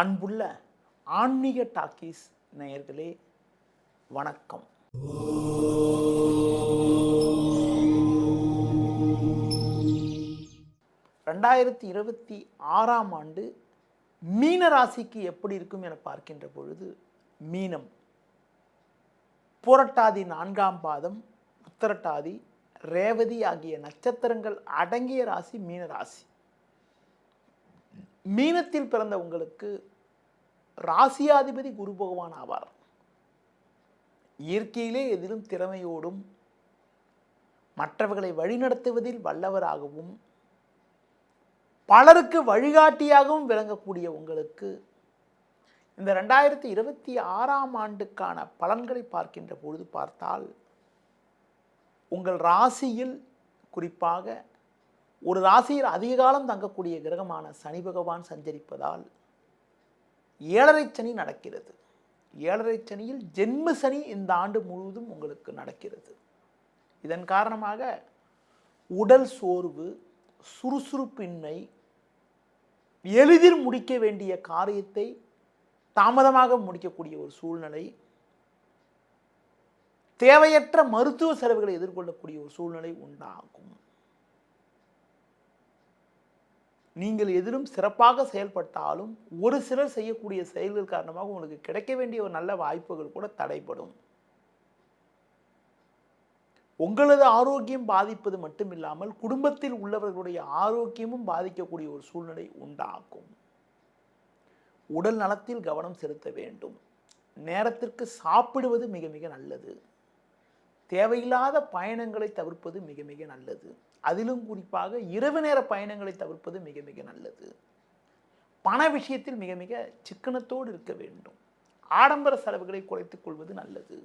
அன்புள்ள ஆன்மீக டாக்கீஸ் நேயர்களே வணக்கம். ரெண்டாயிரத்தி இருபத்தி ஆறாம் ஆண்டு மீன ராசிக்கு எப்படி இருக்கும் என பார்க்கின்ற பொழுது மீனம். புரட்டாதி நான்காம் பாதம் உத்தரட்டாதி ரேவதி ஆகிய நட்சத்திரங்கள் அடங்கிய ராசி மீன ராசி. மீனத்தில் பிறந்த உங்களுக்கு ராசியாதிபதி குரு பகவான் ஆவார். இயற்கையிலே எதிலும் திறமையோடும் மற்றவர்களை வழிநடத்துவதில் வல்லவராகவும் பலருக்கு வழிகாட்டியாகவும் விளங்கக்கூடிய உங்களுக்கு இந்த ரெண்டாயிரத்தி இருபத்தி ஆறாம் ஆண்டுக்கான பலன்களை பார்க்கின்ற பொழுது பார்த்தால் உங்கள் ராசியில் குறிப்பாக ஒரு ராசியில் அதிக காலம் தங்கக்கூடிய கிரகமான சனி பகவான் சஞ்சரிப்பதால் ஏழரை சனி நடக்கிறது. ஏழரை சனியில் ஜென்ம சனி இந்த ஆண்டு முழுவதும் உங்களுக்கு நடக்கிறது. இதன் காரணமாக உடல் சோர்வு சுறுசுறுப்பின்மை எளிதில் முடிக்க வேண்டிய காரியத்தை தாமதமாக முடிக்கக்கூடிய ஒரு சூழ்நிலை தேவையற்ற மருத்துவ செலவுகளை எதிர்கொள்ளக்கூடிய ஒரு சூழ்நிலை உண்டாகும். நீங்கள் எதிலும் சிறப்பாக செயல்பட்டாலும் ஒரு சிலர் செய்யக்கூடிய செயல்கள் காரணமாக உங்களுக்கு கிடைக்க வேண்டிய ஒரு நல்ல வாய்ப்புகள் கூட தடைப்படும் உங்களது ஆரோக்கியம் பாதிப்பது மட்டுமில்லாமல் குடும்பத்தில் உள்ளவர்களுடைய ஆரோக்கியமும் பாதிக்கக்கூடிய ஒரு சூழ்நிலை உண்டாகும். உடல் நலத்தில் கவனம் செலுத்த வேண்டும். நேரத்திற்கு சாப்பிடுவது மிக மிக நல்லது. தேவையில்லாத பயணங்களை தவிர்ப்பது மிக மிக நல்லது. அதிலும் குறிப்பாக இரவு நேர பயணங்களை தவிர்ப்பது மிக மிக நல்லது. பண விஷயத்தில் மிக மிக சிக்கனத்தோடு இருக்க வேண்டும். ஆடம்பர செலவுகளை குறைத்துக் கொள்வது நல்லது.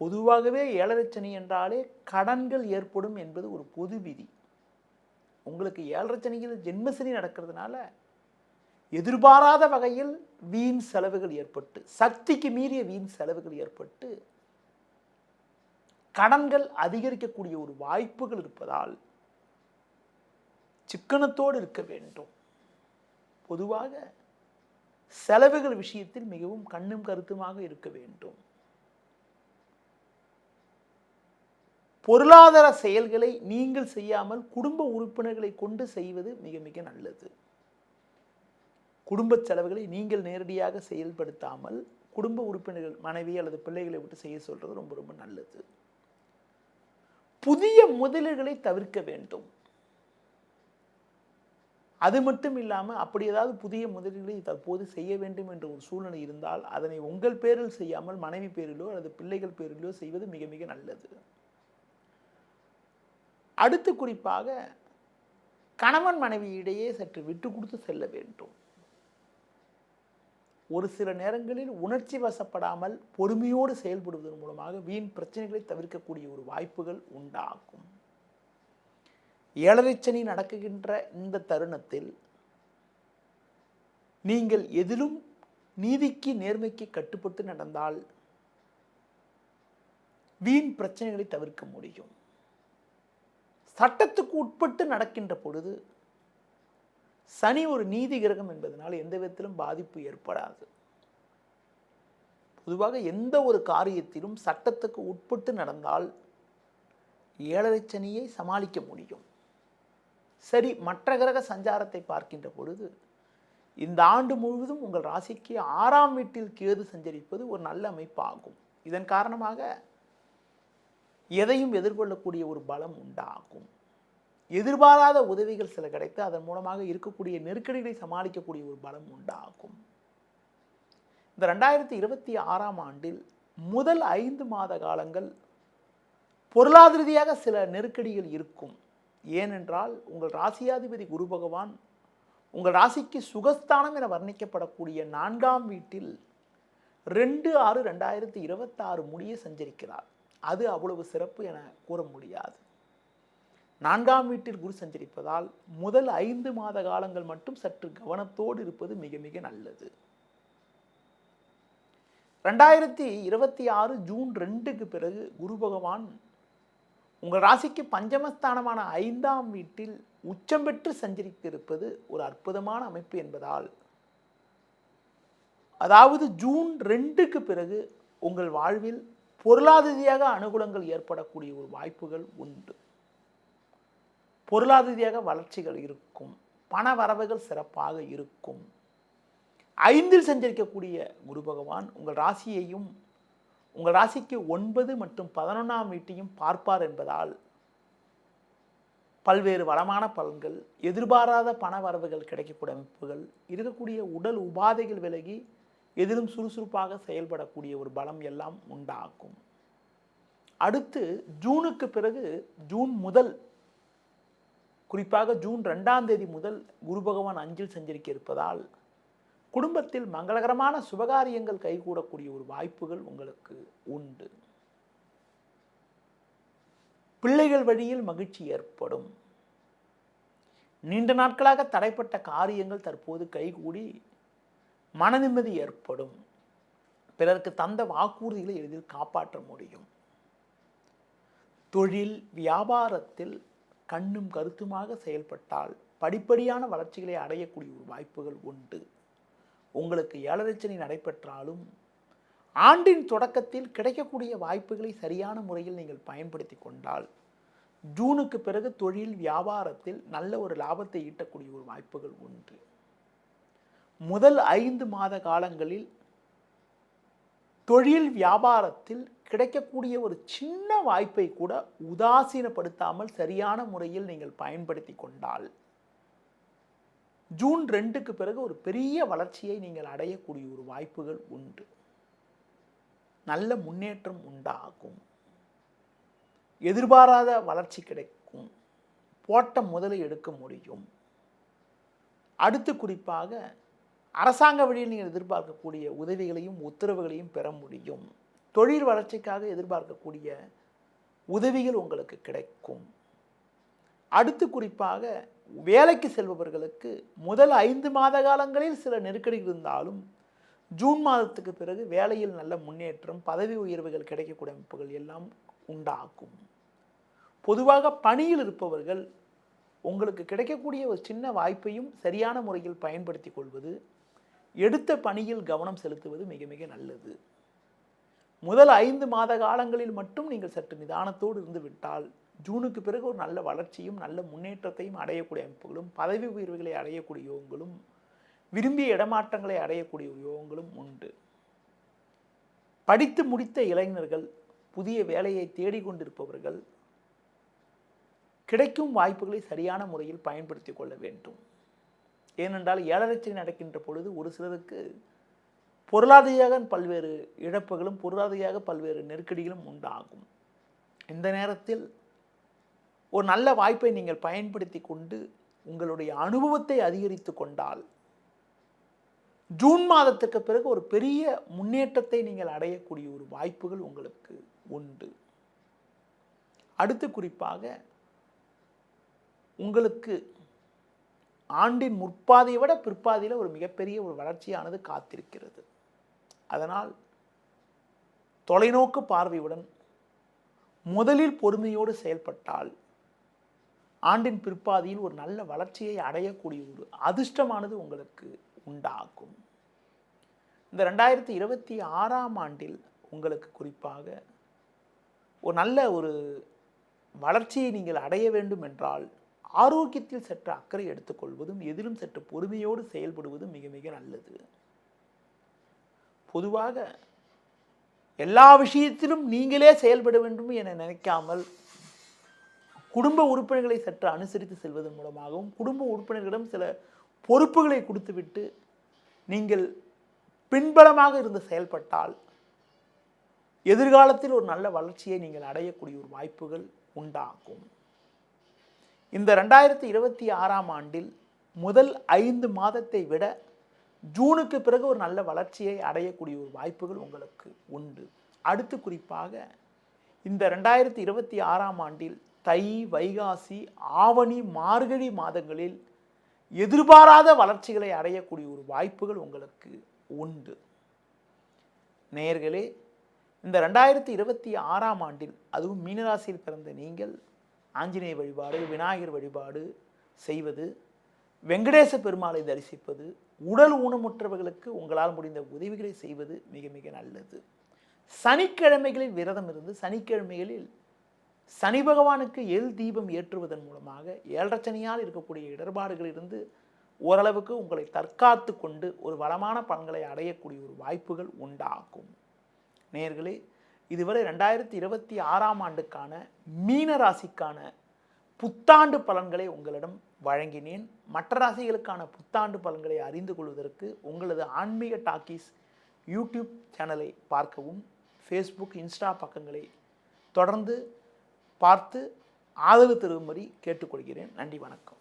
பொதுவாகவே ஏழரை சனி என்றாலே கடன்கள் ஏற்படும் என்பது ஒரு பொது விதி. உங்களுக்கு ஏழரை சனியில் ஜென்மசனி நடக்கிறதுனால எதிர்பாராத வகையில் வீண் செலவுகள் ஏற்பட்டு சக்திக்கு மீறிய வீண் செலவுகள் ஏற்பட்டு கடன்கள் அதிகரிக்கக்கூடிய ஒரு வாய்ப்புகள் இருப்பதால் சிக்கனத்தோடு இருக்க வேண்டும். பொதுவாக செலவுகள் விஷயத்தில் மிகவும் கண்ணும் கருத்துமாக இருக்க வேண்டும். பொருளாதார செயல்களை நீங்கள் செய்யாமல் குடும்ப உறுப்பினர்களை கொண்டு செய்வது மிக மிக நல்லது. குடும்ப செலவுகளை நீங்கள் நேரடியாக செயல்படுத்தாமல் குடும்ப உறுப்பினர்கள் மனைவி அல்லது பிள்ளைகளை விட்டு செய்ய சொல்கிறது ரொம்ப ரொம்ப நல்லது. புதிய முதலீடுகளை தவிர்க்க வேண்டும். அது மட்டும் இல்லாமல் அப்படி ஏதாவது புதிய முதலீடுகளை தற்போது செய்ய வேண்டும் என்ற ஒரு சூழ்நிலை இருந்தால் அதனை உங்கள் பேரில் செய்யாமல் மனைவி பேரிலோ அல்லது பிள்ளைகள் பேரிலோ செய்வது மிக மிக நல்லது. அடுத்து குறிப்பாக கணவன் மனைவியிடையே சற்று விட்டு கொடுத்து செல்ல வேண்டும். ஒரு சில நேரங்களில் உணர்ச்சி வசப்படாமல் பொறுமையோடு செயல்படுவதன் மூலமாக வீண் பிரச்சனைகளை தவிர்க்கக்கூடிய ஒரு வாய்ப்புகள் உண்டாகும். ஏழரை சனி நடக்குகின்ற இந்த தருணத்தில் நீங்கள் எதிலும் நீதிக்கு நேர்மைக்கு கட்டுப்பட்டு நடந்தால் வீண் பிரச்சனைகளை தவிர்க்க முடியும். சட்டத்துக்கு உட்பட்டு நடக்கின்ற பொழுது சனி ஒரு நீதி கிரகம் என்பதனால் எந்த விதத்திலும் பாதிப்பு ஏற்படாது. பொதுவாக எந்த ஒரு காரியத்திலும் சட்டத்துக்கு உட்பட்டு நடந்தால் ஏழரை சனியை சமாளிக்க முடியும். சரி மற்ற கிரக சஞ்சாரத்தை பார்க்கின்ற பொழுது இந்த ஆண்டு முழுவதும் உங்கள் ராசிக்கு ஆறாம் வீட்டில் கேது சஞ்சரிப்பது ஒரு நல்ல அமைப்பாகும். இதன் காரணமாக எதையும் எதிர்கொள்ளக்கூடிய ஒரு பலம் உண்டாகும். எதிர்பாராத உதவிகள் சில கிடைத்து அதன் மூலமாக இருக்கக்கூடிய நெருக்கடிகளை சமாளிக்கக்கூடிய ஒரு பலம் உண்டாகும். இந்த ரெண்டாயிரத்தி இருபத்தி ஆறாம் ஆண்டில் முதல் ஐந்து மாத காலங்கள் பொருளாதார ரீதியாக சில நெருக்கடிகள் இருக்கும். ஏனென்றால் உங்கள் ராசியாதிபதி குரு பகவான் உங்கள் ராசிக்கு சுகஸ்தானம் என வர்ணிக்கப்படக்கூடிய நான்காம் வீட்டில் ரெண்டு ஆறு ரெண்டாயிரத்தி இருபத்தாறு முடிய சஞ்சரிக்கிறார். அது அவ்வளவு சிறப்பு என கூற முடியாது. நான்காம் வீட்டில் குரு சஞ்சரிப்பதால் முதல் ஐந்து மாத காலங்கள் மட்டும் சற்று கவனத்தோடு இருப்பது மிக மிக நல்லது. ரெண்டாயிரத்தி இருபத்தி ஆறு ஜூன் ரெண்டுக்கு பிறகு குரு பகவான் உங்கள் ராசிக்கு பஞ்சமஸ்தானமான ஐந்தாம் வீட்டில் உச்சம் பெற்று சஞ்சரித்து இருப்பது ஒரு அற்புதமான அமைப்பு என்பதால் அதாவது ஜூன் ரெண்டுக்கு பிறகு உங்கள் வாழ்வில் பொருளாதாரியாக அனுகூலங்கள் ஏற்படக்கூடிய ஒரு வாய்ப்புகள் உண்டு. பொருளாதார வளர்ச்சிகள் இருக்கும். பண வரவுகள் சிறப்பாக இருக்கும். ஐந்தில் சஞ்சரிக்கக்கூடிய குரு பகவான் உங்கள் ராசியையும் உங்கள் ராசிக்கு ஒன்பது மற்றும் பதினொன்றாம் வீட்டையும் பார்ப்பார் என்பதால் பல்வேறு வளமான பலன்கள் எதிர்பாராத பண வரவுகள் கிடைக்கக்கூடிய அமைப்புகள் இருக்கக்கூடிய உடல் உபாதைகள் விலகி எதிலும் சுறுசுறுப்பாக செயல்படக்கூடிய ஒரு பலம் எல்லாம் உண்டாகும். அடுத்து ஜூனுக்கு பிறகு ஜூன் முதல் குறிப்பாக ஜூன் ரெண்டாம் தேதி முதல் குரு பகவான் அஞ்சில் சஞ்சரிக்க இருப்பதால் குடும்பத்தில் மங்களகரமான சுபகாரியங்கள் கைகூடக்கூடிய ஒரு வாய்ப்புகள் உங்களுக்கு உண்டு. பிள்ளைகள் வழியில் மகிழ்ச்சி ஏற்படும். நீண்ட நாட்களாக தடைப்பட்ட காரியங்கள் தற்போது கைகூடி மனநிம்மதி ஏற்படும். பிறருக்கு தந்த வாக்குறுதிகளை எளிதில் காப்பாற்ற முடியும். தொழில் வியாபாரத்தில் கண்ணும் கருத்துமாக செயல்பட்டால் படிப்படியான வளர்ச்சிகளை அடையக்கூடிய ஒரு வாய்ப்புகள் உண்டு. உங்களுக்கு ஏழரச்சனை நடைபெற்றாலும் ஆண்டின் தொடக்கத்தில் கிடைக்கக்கூடிய வாய்ப்புகளை சரியான முறையில் நீங்கள் பயன்படுத்தி கொண்டால் ஜூனுக்கு பிறகு தொழில் வியாபாரத்தில் நல்ல ஒரு லாபத்தை ஈட்டக்கூடிய ஒரு வாய்ப்புகள் உண்டு. முதல் ஐந்து மாத காலங்களில் தொழில் வியாபாரத்தில் கிடைக்கக்கூடிய ஒரு சின்ன வாய்ப்பை கூட உதாசீனப்படுத்தாமல் சரியான முறையில் நீங்கள் பயன்படுத்தி கொண்டால் ஜூன் ரெண்டுக்கு பிறகு ஒரு பெரிய வளர்ச்சியை நீங்கள் அடையக்கூடிய ஒரு வாய்ப்புகள் உண்டு. நல்ல முன்னேற்றம் உண்டாகும். எதிர்பாராத வளர்ச்சி கிடைக்கும். போட்ட முதலை எடுக்க முடியும். அடுத்து குறிப்பாக அரசாங்க வழியில் நீங்கள் எதிர்பார்க்கக்கூடிய உதவிகளையும் உத்தரவுகளையும் பெற முடியும். தொழில் வளர்ச்சிக்காக எதிர்பார்க்கக்கூடிய உதவிகள் உங்களுக்கு கிடைக்கும். அடுத்து குறிப்பாக வேலைக்கு செல்பவர்களுக்கு முதல் ஐந்து மாத காலங்களில் சில நெருக்கடி இருந்தாலும் ஜூன் மாதத்துக்கு பிறகு வேலையில் நல்ல முன்னேற்றம் பதவி உயர்வுகள் கிடைக்கக்கூடிய அமைப்புகள் எல்லாம் உண்டாகும். பொதுவாக பணியில் இருப்பவர்கள் உங்களுக்கு கிடைக்கக்கூடிய ஒரு சின்ன வாய்ப்பையும் சரியான முறையில் பயன்படுத்தி கொள்வது எடுத்த பணியில் கவனம் செலுத்துவது மிக மிக நல்லது. முதல் ஐந்து மாத காலங்களில் மட்டும் நீங்கள் சற்று நிதானத்தோடு இருந்து விட்டால் ஜூனுக்கு பிறகு ஒரு நல்ல வளர்ச்சியும் நல்ல முன்னேற்றத்தையும் அடையக்கூடிய அமைப்புகளும் பதவி உயர்வுகளை அடையக்கூடிய யோகங்களும் விரும்பிய இடமாற்றங்களை அடையக்கூடிய யோகங்களும் உண்டு. படித்து முடித்த இளைஞர்கள் புதிய வேலையை தேடிக்கொண்டிருப்பவர்கள் கிடைக்கும் வாய்ப்புகளை சரியான முறையில் பயன்படுத்தி கொள்ள வேண்டும். ஏனென்றால் ஏழரைச்சனை நடக்கின்ற பொழுது ஒரு சிலருக்கு பொருளாதாரியாக பல்வேறு இழப்புகளும் பொருளாதாரியாக பல்வேறு நெருக்கடிகளும் உண்டாகும். இந்த நேரத்தில் ஒரு நல்ல வாய்ப்பை நீங்கள் பயன்படுத்தி கொண்டு உங்களுடைய அனுபவத்தை அதிகரித்து கொண்டால் ஜூன் மாதத்துக்கு பிறகு ஒரு பெரிய முன்னேற்றத்தை நீங்கள் அடையக்கூடிய ஒரு வாய்ப்புகள் உங்களுக்கு உண்டு. அடுத்து குறிப்பாக உங்களுக்கு ஆண்டின் முற்பாதையை விட பிற்பாதையில் ஒரு மிகப்பெரிய ஒரு வளர்ச்சியானது காத்திருக்கிறது. அதனால் தொலைநோக்கு பார்வையுடன் முதலில் பொறுமையோடு செயல்பட்டால் ஆண்டின் பிற்பாதியில் ஒரு நல்ல வளர்ச்சியை அடையக்கூடிய ஒரு அதிர்ஷ்டமானது உங்களுக்கு உண்டாகும். இந்த ரெண்டாயிரத்தி இருபத்தி ஆறாம் ஆண்டில் உங்களுக்கு குறிப்பாக ஒரு நல்ல ஒரு வளர்ச்சியை நீங்கள் அடைய வேண்டும் என்றால் ஆரோக்கியத்தில் சற்று அக்கறை எடுத்துக்கொள்வதும் எதிலும் சற்று பொறுமையோடு செயல்படுவதும் மிக மிக நல்லது. பொதுவாக எல்லா விஷயத்திலும் நீங்களே செயல்பட வேண்டும் என நினைக்காமல் குடும்ப உறுப்பினர்களை சற்று அனுசரித்து செல்வதன் மூலமாகவும் குடும்ப உறுப்பினர்களிடம் சில பொறுப்புகளை கொடுத்துவிட்டு நீங்கள் பின்பலமாக இருந்து செயல்பட்டால் எதிர்காலத்தில் ஒரு நல்ல வளர்ச்சியை நீங்கள் அடையக்கூடிய ஒரு வாய்ப்புகள் உண்டாகும். இந்த ரெண்டாயிரத்தி இருபத்தி ஆறாம் ஆண்டில் முதல் ஐந்து மாதத்தை விட ஜூனுக்கு பிறகு ஒரு நல்ல வளர்ச்சியை அடையக்கூடிய ஒரு வாய்ப்புகள் உங்களுக்கு உண்டு. அடுத்து குறிப்பாக இந்த ரெண்டாயிரத்தி இருபத்தி ஆறாம் ஆண்டில் தை வைகாசி ஆவணி மார்கழி மாதங்களில் எதிர்பாராத வளர்ச்சிகளை அடையக்கூடிய ஒரு வாய்ப்புகள் உங்களுக்கு உண்டு. நேர்களே இந்த ரெண்டாயிரத்தி இருபத்தி ஆறாம் ஆண்டில் அதுவும் மீனராசியில் பிறந்த நீங்கள் ஆஞ்சநேய வழிபாடு விநாயகர் வழிபாடு செய்வது வெங்கடேச பெருமாளை தரிசிப்பது உடல் ஊனமுற்றவர்களுக்கு உங்களால் முடிந்த உதவிகளை செய்வது மிக மிக நல்லது. சனிக்கிழமைகளில் விரதம் இருந்து சனிக்கிழமைகளில் சனி பகவானுக்கு எல் தீபம் ஏற்றுவதன் மூலமாக ஏழரச்சனியால் இருக்கக்கூடிய இடர்பாடுகளிலிருந்து ஓரளவுக்கு உங்களை தற்காத்து கொண்டு ஒரு வளமான பலன்களை அடையக்கூடிய ஒரு வாய்ப்புகள் உண்டாகும். நேர்களே இதுவரை ரெண்டாயிரத்தி இருபத்தி ஆறாம் ஆண்டுக்கான மீன ராசிக்கான புத்தாண்டு பலன்களை உங்களிடம் வழங்கினேன். மற்ற ராசிகளுக்கான புத்தாண்டு பலன்களை அறிந்து கொள்வதற்கு உங்களது ஆன்மீக டாக்கீஸ் யூடியூப் சேனலை பார்க்கவும் ஃபேஸ்புக் இன்ஸ்டா பக்கங்களை தொடர்ந்து பார்த்து ஆதரவு தரும்படி கேட்டுக்கொள்கிறேன். நன்றி வணக்கம்.